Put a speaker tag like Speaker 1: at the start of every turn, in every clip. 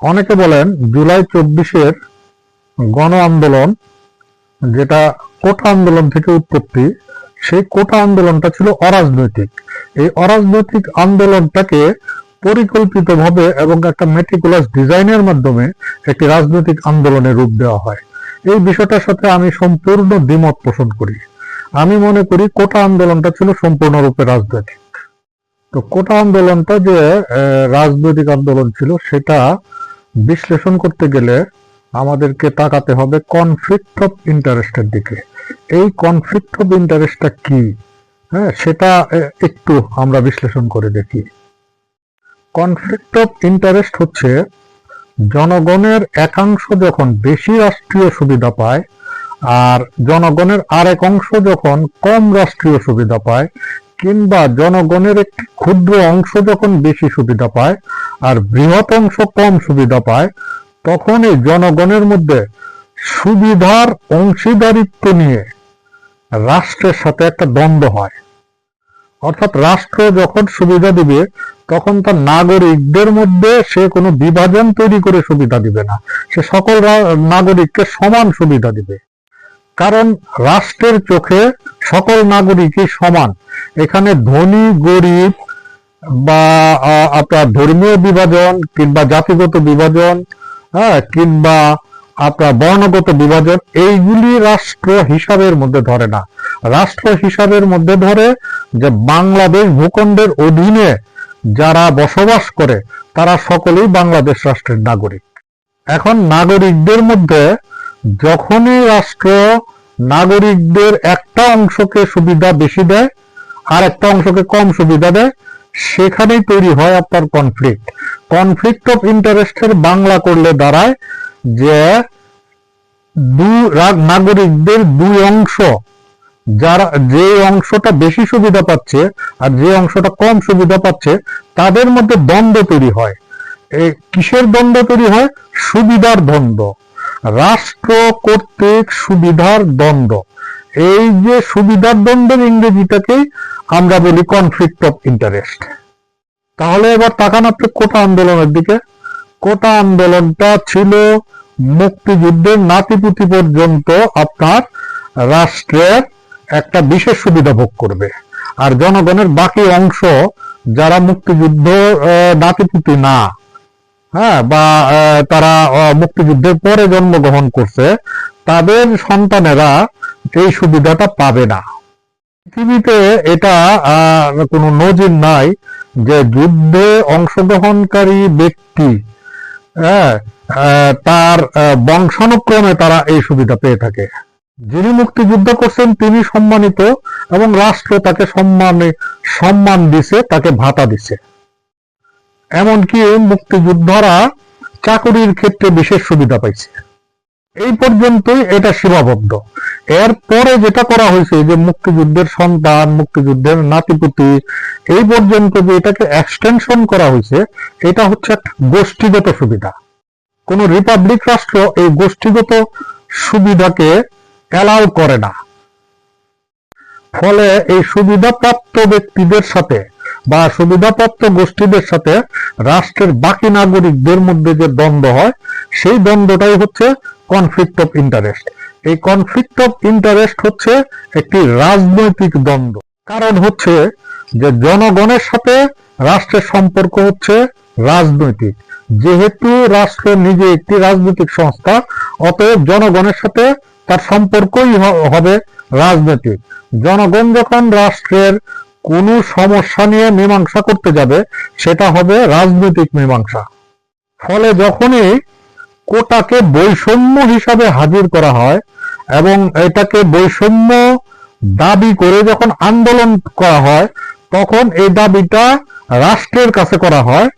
Speaker 1: অনেকে বলেন জুলাই চব্বিশের গণ আন্দোলন, যেটা কোটা আন্দোলন থেকে উৎপত্তি, সেই কোটা আন্দোলনটা ছিল অরাজনৈতিক। এই অরাজনৈতিক আন্দোলনটাকে পরিকল্পিতভাবে এবং একটা মেটিকুলাস ডিজাইনের মাধ্যমে একটি রাজনৈতিক আন্দোলনের রূপ দেওয়া হয়। এই বিষয়টার সাথে আমি সম্পূর্ণ দ্বিমত পোষণ করি। আমি মনে করি কোটা আন্দোলনটা ছিল সম্পূর্ণরূপে রাজনৈতিক। তো কোটা আন্দোলনটা যে রাজনৈতিক আন্দোলন ছিল, সেটা বিশ্লেষণ করতে গেলে আমাদেরকে তাকাতে হবে কনফ্লিক্ট অফ ইন্টারেস্টের দিকে। এই কনফ্লিক্ট অফ ইন্টারেস্টটা কি? হ্যাঁ সেটা একটু আমরা বিশ্লেষণ করে দেখি। কনফ্লিক্ট অফ ইন্টারেস্ট হচ্ছে জনগণের একাংশ যখন বেশি রাষ্ট্রীয় সুবিধা পায়, আর জনগণের আরেক অংশ যখন কম রাষ্ট্রীয় সুবিধা পায় কিংবা জনগণের একটি ক্ষুদ্র অংশ যখন বেশি সুবিধা পায় আর বৃহৎ অংশ কম সুবিধা পায় তখন এই জনগণের মধ্যে সুবিধার অংশীদারিত্ব নিয়ে রাষ্ট্রের সাথে একটা দ্বন্দ্ব হয়। অর্থাৎ রাষ্ট্র যখন সুবিধা দিবে, তখন তার নাগরিকদের মধ্যে সে কোনো বিভাজন তৈরি করে সুবিধা দিবে না। সে সকল নাগরিককে সমান সুবিধা দিবে। কারণ রাষ্ট্রের চোখে সকল নাগরিকই সমান। এখানে ধনী, গরিব বা আপনার ধর্মীয় বিভাজন কিংবা জাতিগত বিভাজন হ্যাঁ কিংবা আপনার বর্ণগত বিভাজন, এইগুলি রাষ্ট্র হিসাবের মধ্যে ধরে না। রাষ্ট্র হিসাবের মধ্যে ধরে যে বাংলাদেশ ভূখণ্ডের অধীনে যারা বসবাস করে, তারা সকলেই বাংলাদেশ রাষ্ট্রের নাগরিক। এখন নাগরিকদের মধ্যে যখনই রাষ্ট্র নাগরিকদের একটা অংশকে সুবিধা বেশি দেয় আর একটা অংশকে কম সুবিধা দেয়, সেখানেই তৈরি হয় আপনার কনফ্লিক্ট কনফ্লিক্ট অফ ইন্টারেস্টের বাংলা করলে দাঁড়ায় যে দু নাগরিকদের দুই অংশ, যারা যে অংশটা বেশি সুবিধা পাচ্ছে আর যে অংশটা কম সুবিধা পাচ্ছে, তাদের মধ্যে দ্বন্দ্ব তৈরি হয়। কিসের দ্বন্দ্ব তৈরি হয়? সুবিধার দ্বন্দ্ব। রাষ্ট্র কর্তৃক সুবিধার দ্বন্দ্ব। এই যে সুবিধার দ্বন্দ্বের ইংরেজিটাকেই আমরা বলি কনফ্লিক্ট অফ ইন্টারেস্ট তাহলে এবার তাকান আপনি কোটা আন্দোলনের দিকে। কোটা আন্দোলনটা ছিল মুক্তিযুদ্ধের নাতিপুতি পর্যন্ত আপনার রাষ্ট্রের একটা বিশেষ সুবিধা ভোগ করবে। আর জনগণের বাকি অংশ যারা মুক্তিযুদ্ধ নাতিপুতি না হ্যাঁ বা তারা মুক্তিযুদ্ধের পরে জন্মগ্রহণ করছে, তাদের সন্তানেরা এই সুবিধাটা পাবে না। পৃথিবীতে এটা কোনো নজির নাই যে যুদ্ধে অংশগ্রহণকারী ব্যক্তি হ্যাঁ তার বংশানুক্রমে তারা এই সুবিধা পেয়ে থাকে। যিনি মুক্তিযুদ্ধ করছেন, তিনি সম্মানিত এবং রাষ্ট্র তাকে সম্মানে, সম্মান দিছে, তাকে ভাতা দিছে। এমনকি মুক্তিযোদ্ধারা চাকরির ক্ষেত্রে বিশেষ সুবিধা পাইছে। এই পর্যন্তই এটা সীমাবদ্ধ। এর পরে যেটা করা হয়েছে, যে মুক্তিযুদ্ধের সন্তান, মুক্তিযুদ্ধের নাতিপুতি, এই পর্যন্ত যে এটাকে এক্সটেনশন করা হয়েছে, এটা হচ্ছে একটা গোষ্ঠীগত সুবিধা। কোন রিপাবলিক রাষ্ট্র এই গোষ্ঠীগত সুবিধাকে অ্যালাউ করে না। ফলে এই সুবিধাপ্রাপ্ত ব্যক্তিদের সাথে বা সুবিধাপ্রাপ্ত গোষ্ঠীদের সাথে রাষ্ট্রের বাকি নাগরিকদের মধ্যে যে দ্বন্দ্ব হয়, সেই দ্বন্দ্বটাই হচ্ছে কনফ্লিক্ট অফ ইন্টারেস্ট এই কনফ্লিক্ট অফ ইন্টারেস্ট হচ্ছে একটি রাজনৈতিক দ্বন্দ্ব। কারণ হচ্ছে যে জনগণের সাথে রাষ্ট্রের সম্পর্ক হচ্ছে রাজনৈতিক। যেহেতু রাষ্ট্র নিজে একটি রাজনৈতিক সংস্থা, অতএব জনগণের সাথে তার সম্পর্কই হবে রাজনৈতিক। জনগণ যখন রাষ্ট্রের কোনো সমস্যা নিয়ে মীমাংসা করতে যাবে, সেটা হবে রাজনৈতিক মীমাংসা। ফলে যখনই কোটাকে বৈষম্য হিসাবে হাজির করা হয় এবং এটাকে বৈষম্য দাবি করে যখন আন্দোলন করা হয়, তখন এই দাবিটা রাষ্ট্রের কাছে করা হয়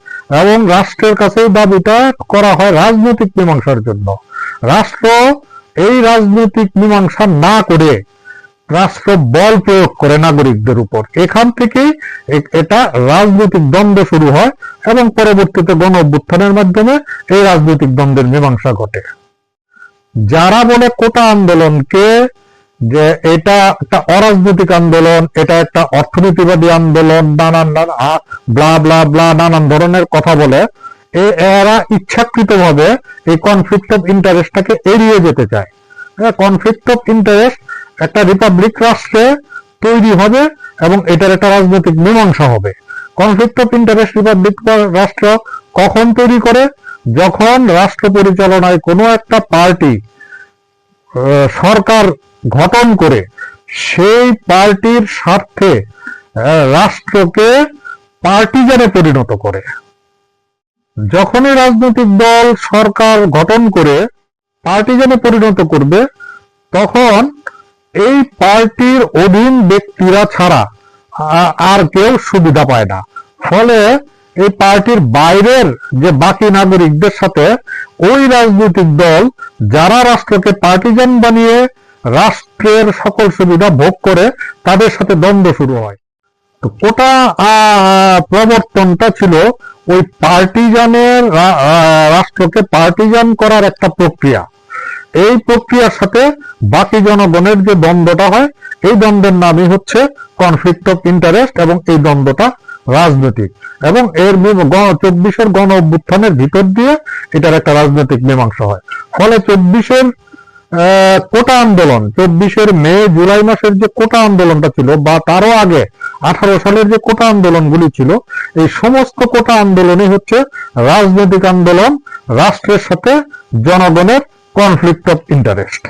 Speaker 1: এবং রাষ্ট্রের কাছে দাবিটা করা হয় রাজনৈতিক মীমাংসার জন্য। রাষ্ট্র এই রাজনৈতিক মীমাংসা না করে রাষ্ট্র বল প্রয়োগ করে নাগরিকদের উপর। এখান থেকেই এ- এটা রাজনৈতিক দ্বন্দ্ব শুরু হয় এবং পরবর্তীতে গণ অভ্যুত্থানের মাধ্যমে এই রাজনৈতিক দ্বন্দ্বের মীমাংসা ঘটে। যারা বলে কোটা আন্দোলনকে যে এটা একটা অরাজনৈতিক আন্দোলন, এটা একটা অর্থনীতিবাদী আন্দোলন, নানান ব্লা ব্লা ব্লা, নানান ধরনের কথা বলে এরা ইচ্ছাকৃতভাবে এই কনফ্লিক্ট অফ ইন্টারেস্টটাকে এড়িয়ে যেতে চায়। কনফ্লিক্ট অফ ইন্টারেস্ট একটা রিপাবলিক রাষ্ট্রে তৈরি হবে এবং এটার একটা রাজনৈতিক মীমাংসা হবে। কনফ্লিক্ট অফ ইন্টারেস্ট রিপাবলিক রাষ্ট্র কখন তৈরি করে? যখন রাষ্ট্র পরিচালনায় কোনো একটা পার্টি সরকার গঠন করে সেই পার্টির স্বার্থে রাষ্ট্রকে পার্টিজানে পরিণত করে। যখনই রাজনৈতিক দল, সরকার গঠন করে পার্টিজানে পরিণত করবে, তখন এই পার্টির অধীন ব্যক্তিরা ছাড়া আর কেউ সুবিধা পায় না। ফলে এই পার্টির বাইরের যে বাকি নাগরিকদের সাথে ওই রাজনৈতিক দল, যারা রাষ্ট্রকে পার্টিজান বানিয়ে রাষ্ট্রের সকল সুবিধা ভোগ করে, তাদের সাথে দ্বন্দ্ব শুরু হয়। তো কোটা প্রবর্তনটা ছিল ওই পার্টিজানের রাষ্ট্রকে পার্টিজান করার একটা প্রক্রিয়া। এই প্রক্রিয়ার সাথে বাকি জনগণের যে দ্বন্দ্বটা হয়, এই দ্বন্দ্বের নামই হচ্ছে কনফ্লিক্ট অফ ইন্টারেস্ট এবং এই দ্বন্দ্বটা রাজনৈতিক। এবং এর চব্বিশের গণ অভ্যুত্থানের ভিতর দিয়ে এটার একটা রাজনৈতিক মীমাংসা হয়। ফলে চব্বিশের কোটা আন্দোলন, চব্বিশের মে, জুলাই মাসের যে কোটা আন্দোলনটা ছিল বা তারও আগে আঠারো সালের যে কোটা আন্দোলনগুলি ছিল, এই সমস্ত কোটা আন্দোলনই হচ্ছে রাজনৈতিক আন্দোলন, রাষ্ট্রের সাথে জনগণের কনফ্লিক্ট অফ ইন্টারেস্ট